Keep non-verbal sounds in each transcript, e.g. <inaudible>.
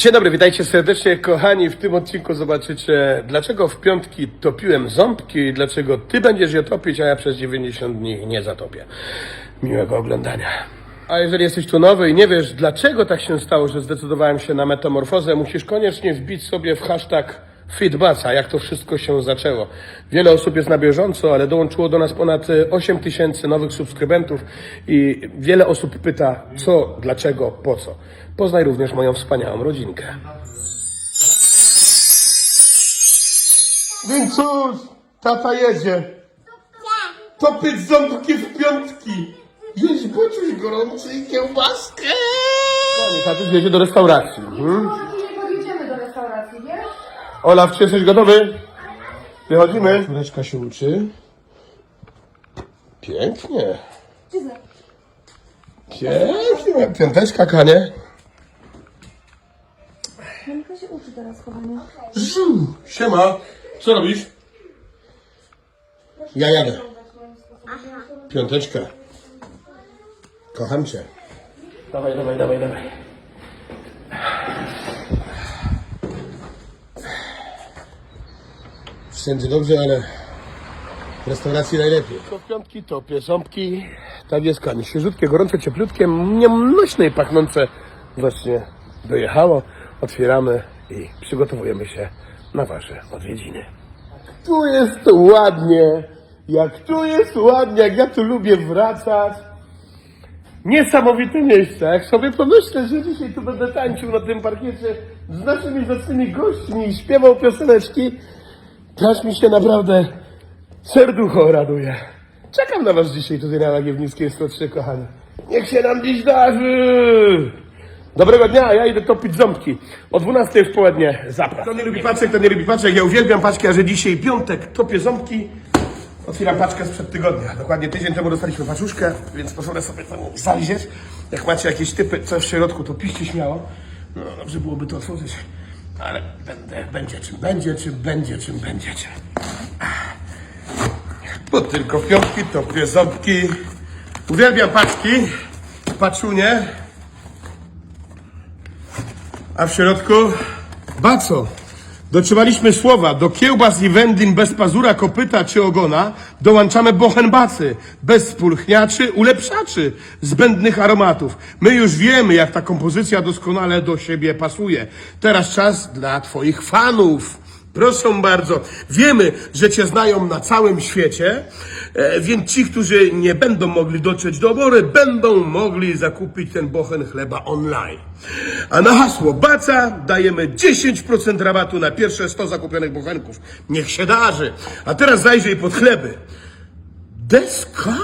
Dzień dobry, witajcie serdecznie kochani. W tym odcinku zobaczycie, dlaczego w piątki topiłem ząbki i dlaczego ty będziesz je topić, a ja przez 90 dni nie zatopię. Miłego oglądania. A jeżeli jesteś tu nowy i nie wiesz, dlaczego tak się stało, że zdecydowałem się na metamorfozę, musisz koniecznie wbić sobie w hashtag Fitbaca, jak to wszystko się zaczęło. Wiele osób jest na bieżąco, ale dołączyło do nas ponad e, 8 tysięcy nowych subskrybentów i wiele osób pyta, co, dlaczego, po co. Poznaj również moją wspaniałą rodzinkę. Więc cóż, tata jedzie. Topić ząbki w piątki. Jeść poczuć gorący i kiełbaskę. Kochani, tatuś jedzie do restauracji. Mhm. No nie podjedziemy do restauracji, wiesz? Olaf, czy jesteś gotowy? Wychodzimy. Córeczka się uczy. Pięknie. Pięknie. Piąteczka, Kanie. Monika się uczy teraz chowania. Żu. Siema. Co robisz? Ja jadę. Piąteczka. Kocham cię. Dawaj, dawaj, dawaj, dawaj. Wszędzie dobrze, ale w restauracji najlepiej. To w piątki topię ząbki. Tak jest. Świeżutkie, gorące, cieplutkie, niemnośne i pachnące właśnie dojechało. Otwieramy i przygotowujemy się na wasze odwiedziny. Tu jest ładnie. Jak tu jest ładnie, jak ja tu lubię wracać. Niesamowite miejsce. Jak sobie pomyślę, że dzisiaj tu będę tańczył na tym parkiecie z naszymi zacnymi gośćmi i śpiewał pioseneczki, aż mi się naprawdę serducho raduje. Czekam na was dzisiaj tutaj na Łagiewnickiej 103, kochani. Niech się nam dziś darzy! Dobrego dnia, ja idę topić ząbki. O 12 w południe zapraszam. Kto nie lubi paczek, kto nie lubi paczek. Ja uwielbiam paczki, a że dzisiaj piątek topię ząbki. Otwieram paczkę sprzed tygodnia. Dokładnie tydzień temu dostaliśmy paczuszkę, więc pozwolę sobie tam zajrzeć. Jak macie jakieś typy, co w środku, to piszcie śmiało. No dobrze byłoby to otworzyć. Ale będę, będzie czym będzie, czym będzie, czym będziecie. Bo tylko piątki, topię ząbki. Uwielbiam paczki, paczunie. A w środku baco. Dotrzymaliśmy słowa, do kiełbas i wędlin bez pazura, kopyta czy ogona dołączamy bochenbacy, bez spulchniaczy, ulepszaczy, zbędnych aromatów. My już wiemy, jak ta kompozycja doskonale do siebie pasuje. Teraz czas dla Twoich fanów. Proszę bardzo, wiemy, że Cię znają na całym świecie, e, więc ci, którzy nie będą mogli dotrzeć do obory, będą mogli zakupić ten bochen chleba online. A na hasło BACA dajemy 10% rabatu na pierwsze 100 zakupionych bochenków. Niech się darzy. A teraz zajrzyj pod chleby. Deska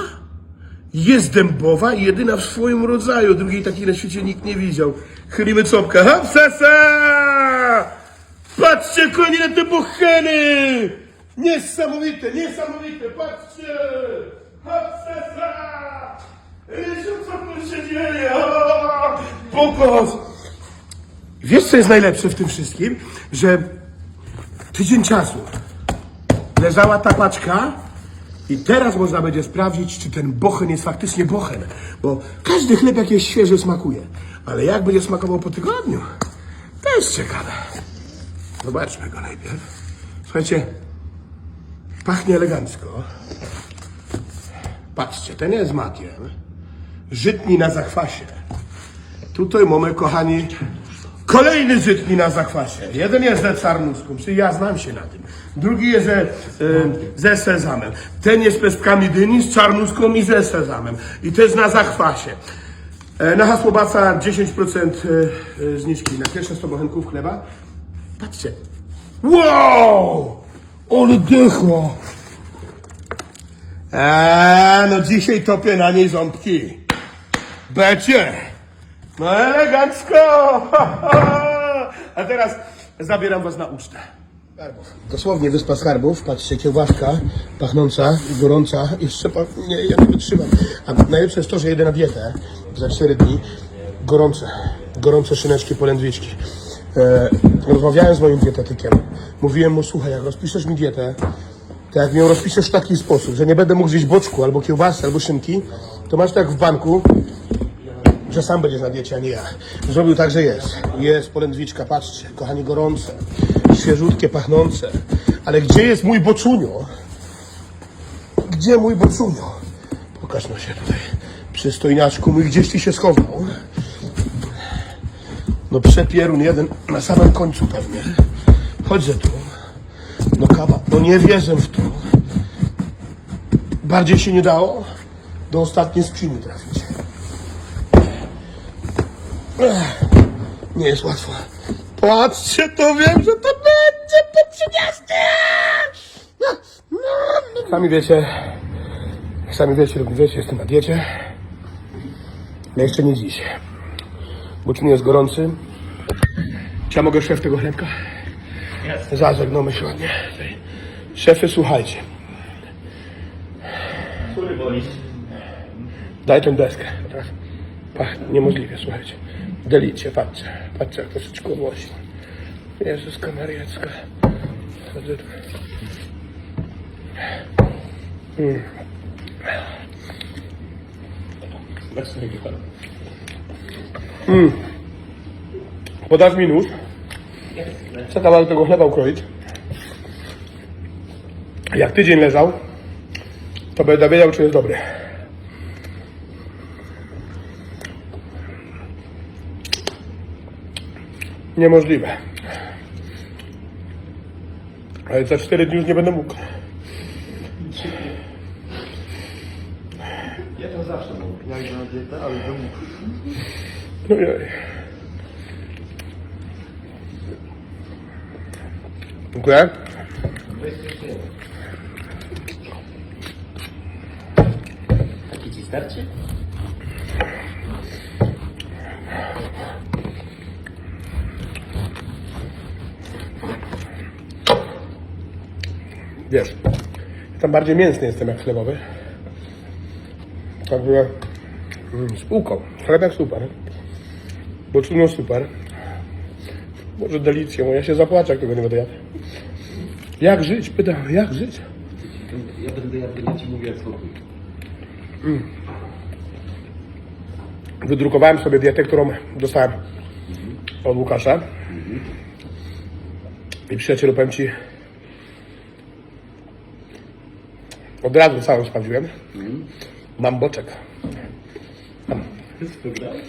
jest dębowa i jedyna w swoim rodzaju. Drugiej takiej na świecie nikt nie widział. Chylimy czopkę. Hop, sesa! Patrzcie, konie na te bocheny! Niesamowite, niesamowite, patrzcie! Hopsesa! Rysiu, co tu się dzieje? Pokaz! Wiesz, co jest najlepsze w tym wszystkim? Że tydzień czasu leżała ta paczka i teraz można będzie sprawdzić, czy ten bochen jest faktycznie bochen. Bo każdy chleb jakiś świeży smakuje. Ale jak będzie smakował po tygodniu? To jest ciekawe. Zobaczmy go najpierw. Słuchajcie, pachnie elegancko. Patrzcie, ten jest makiem. Żytni na zachwasie. Tutaj mamy, kochani, kolejny żytni na zachwasie. Jeden jest ze czarnuską, czyli ja znam się na tym. Drugi jest ze, e, ze sezamem. Ten jest pestkami dyni z czarnuską i ze sezamem. I też na zachwasie. E, na hasło Baca 10% e, e, zniżki na pierwsze 100 bochenków chleba. Patrzcie. Wow! Ale dycho! Eee, no dzisiaj topię na niej ząbki. Becie! No elegancko! <laughs> A teraz zabieram was na ucztę. Dosłownie wyspa skarbów. Patrzcie, kiełbaska pachnąca gorąca. Jeszcze pa... nie, ja nie wytrzymam. A najlepsze jest to, że jedę na dietę za 4 dni. Gorące. Gorące szyneczki polędwiczki. E, rozmawiałem z moim dietetykiem. Mówiłem mu, słuchaj, jak rozpiszesz mi dietę, to jak mi ją rozpiszesz w taki sposób, że nie będę mógł zjeść boczku, albo kiełbasy, albo szynki, to masz tak w banku że sam będziesz na diecie, a nie ja. Zrobił tak, że jest. Jest polędwiczka, patrzcie, kochani, gorące, świeżutkie, pachnące. Ale gdzie jest mój boczunio? Gdzie mój boczunio? Pokaż no się tutaj. Przystojniaczku mój, gdzieś ty się schował? No przepierun jeden na samym końcu pewnie. Chodźże tu. No kawa, no nie wierzę w to. Bardziej się nie dało? Do ostatniej skrzyni trafić. Nie jest łatwo. Patrzcie, to wiem, że to będzie po 30! Sami wiecie, sami wiecie lub wiecie, jestem na diecie. Ale jeszcze nie dziś. Bo czym jest gorący. Czy ja mogę szef tego chlebka? Zażegnamy się ładnie. Szefy, słuchajcie. Który wolisz? Daj tę deskę. Teraz pachnie niemożliwie, słuchajcie. Delicie, patrzcie. Patrzcie, jak to wszystko głosi. Jezuska Mariecka. Chodzę tu. Mm. Podasz mi nóż? Chcę kawałek tego chleba ukroić. Jak tydzień leżał, to będę wiedział, czy jest dobry. Niemożliwe. Ale za 4 dni już nie będę mógł. Ja to zawsze mówię. Ja idę na dietę, ale do mógł. Ojej. Dziękuję. Taki ci starczy? Wiesz, ja tam bardziej mięsny jestem jak chlebowy. Także mm, spółką. Chlebek super. Boczunio super. Może delicją, ja się zapłaczę, jak tego nie będę jadł. Jak żyć? Pytam, jak żyć? Ja będę, ja będę ci mówił jak spokój. Wydrukowałem sobie dietę, którą dostałem od Łukasza. I przyjacielu, powiem Ci, od razu całą sprawdziłem. Mam boczek. Wygrałeś?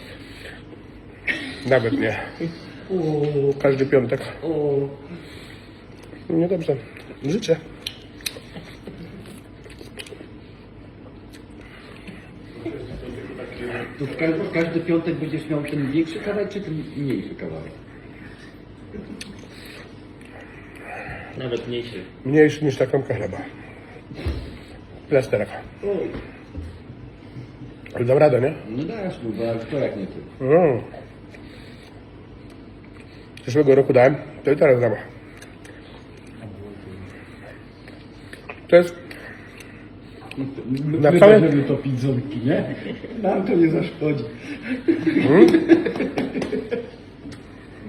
Nawet nie. Każdy piątek. O, Niedobrze. Życzę. to w każdy, w każdy piątek będziesz miał ten większy kawałek, czy ten mniejszy kawałek? Nawet mniejszy. Mniejszy niż ta kromka chleba. Plasterek. Ale dam radę, nie? No dasz mu, bo kto jak nie ty. Mm. Zeszłego roku dałem, to i teraz dam. To jest Na My całe- będziemy topić ząbki, nie? Nam to nie zaszkodzi.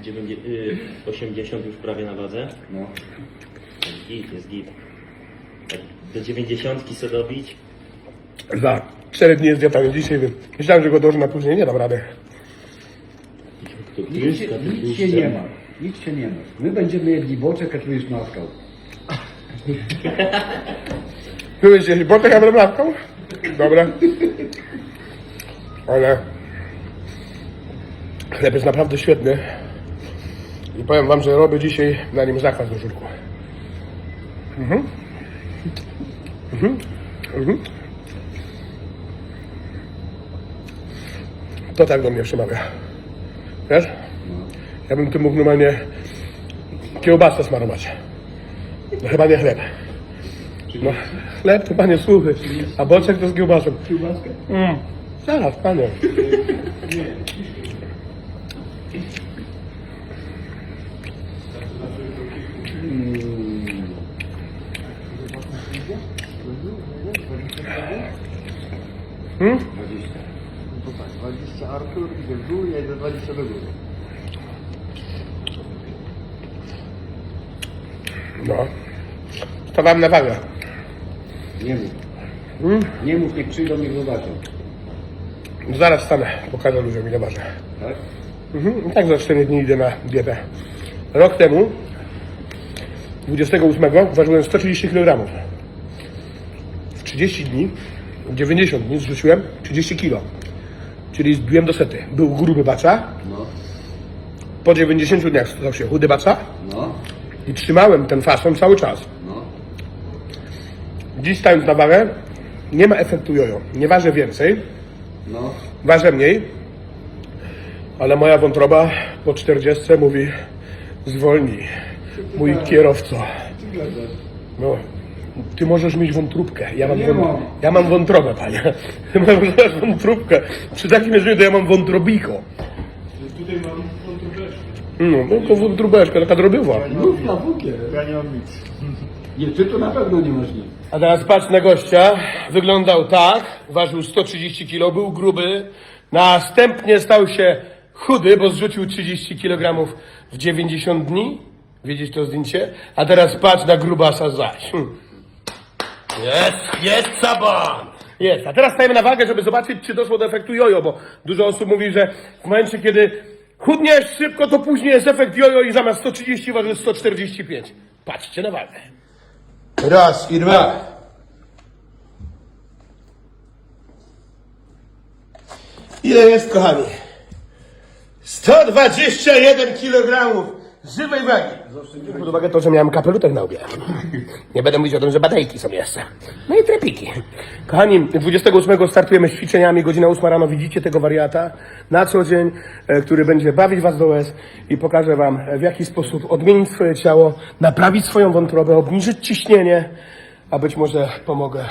Gdzie będzie y, 80 już prawie na wadze. No. Jest git, jest git. Do 90 se dobić. za 4 dni jest dieta, więc dzisiaj wiem. Myślałem, że go dołożę na później, nie dam rady. Nic się, nic się nie ma. Nic się nie ma. My będziemy jedli boczek, a tu już naskał. Wy będziecie jeść botek, a będę mlaskał? Dobra. Ale chleb jest naprawdę świetny. I powiem wam, że robię dzisiaj na nim zakwas do żurku. Mhm. Mhm. Mhm. To tak do mnie przemawia. Wiesz? Ja bym tu mógł normalnie kiełbasę smarować. No chyba nie chleb. No, chleb to panie suchy, a boczek to z kiełbasą. Kiełbaskę? Mm. Zaraz, panie. Hmm? 20 Artur i do góry, ja idę 20 do góry. No. Stawałem na wagę. Nie mów. Hmm? Nie mów, niech przyjdą i zobaczą. Zaraz stanę, pokażę ludziom ile ważę. Tak? Mhm. i Tak za 4 dni idę na dietę. Rok temu, 28, ważyłem 130 kg. W 30 dni, 90 dni zrzuciłem 30 kg. Czyli zbiłem do sety. Był gruby bacza, No, po 90 dniach stał się chudy bacza no, i trzymałem ten fason cały czas. no. Dziś stając na wagę, nie ma efektu jojo. Nie ważę więcej, No, ważę mniej, ale moja wątroba po 40 mówi zwolnij, mój kierowco. No, ty możesz mieć wątróbkę, ja mam, wąt... mam. ja mam wątrobę, panie. <laughs> Ty masz <laughs> wątróbkę. Przy takim jedzeniu to ja mam wątrobiko. Tutaj mam kontrowersję. No, tylko wątróbeczka, taka drobiowa. mów na bukier. Ja nie mam nic. Nie, ty to na pewno nie masz nic. A teraz patrz na gościa. Wyglądał tak, ważył 130 kg, był gruby. Następnie stał się chudy, bo zrzucił 30 kg w 90 dni. Widzisz to zdjęcie? A teraz patrz na grubasa zaś. Hm. Jest, jest saban! Jest. A teraz stajemy na wagę, żeby zobaczyć, czy doszło do efektu jojo, bo dużo osób mówi, że w momencie, kiedy chudniesz szybko, to później jest efekt jojo i zamiast 130 waży 145. Patrzcie na wagę. Raz i dwa. Ile jest, kochani? 121 kg żywej wagi. Biorąc pod uwagę to, że miałem kapelutek na łbie. Nie będę mówić o tym, że badejki są jeszcze. No i trepiki. Kochani, 28 startujemy z ćwiczeniami, godzina 8 rano. Widzicie tego wariata na co dzień, e, który będzie bawić Was do łez i pokaże Wam, e, w jaki sposób odmienić swoje ciało, naprawić swoją wątrobę, obniżyć ciśnienie, a być może pomogę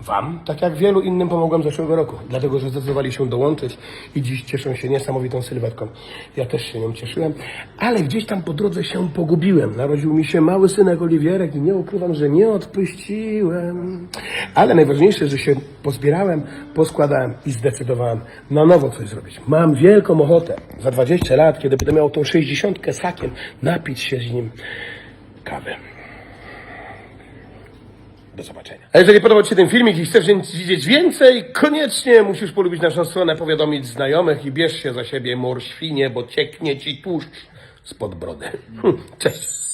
Wam, tak jak wielu innym pomogłem zeszłego roku, dlatego że zdecydowali się dołączyć i dziś cieszą się niesamowitą sylwetką. Ja też się nią cieszyłem, ale gdzieś tam po drodze się pogubiłem. Narodził mi się mały synek Oliwierek i nie ukrywam, że nie odpuściłem. Ale najważniejsze, że się pozbierałem, poskładałem i zdecydowałem na nowo coś zrobić. Mam wielką ochotę za 20 lat, kiedy będę miał tą 60 z hakiem, napić się z nim kawy. Do zobaczenia. A jeżeli podobał Ci się ten filmik i chcesz widzieć więcej, koniecznie musisz polubić naszą stronę, powiadomić znajomych i bierz się za siebie, mor świnie, bo cieknie Ci tłuszcz spod brody. Hm, Cześć.